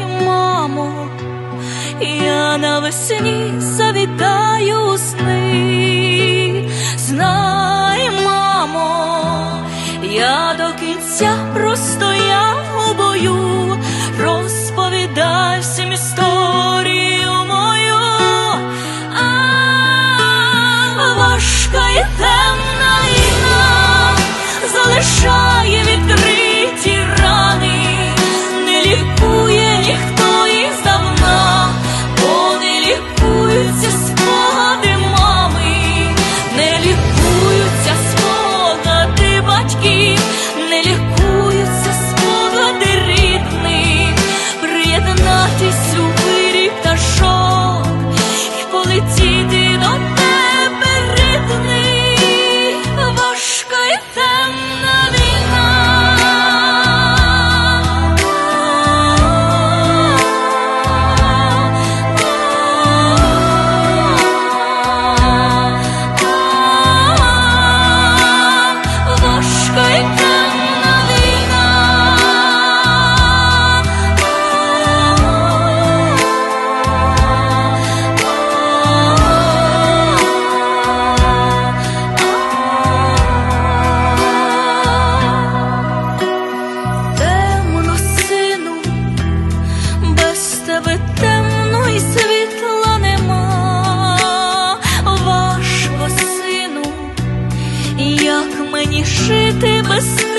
і мамо, я навесні завітаю сни, знай, мамо, я до кінця просто я у бою, розповідай всім історію мою, а важка те. де ви темно і світла нема, важко сину, як мені жити без.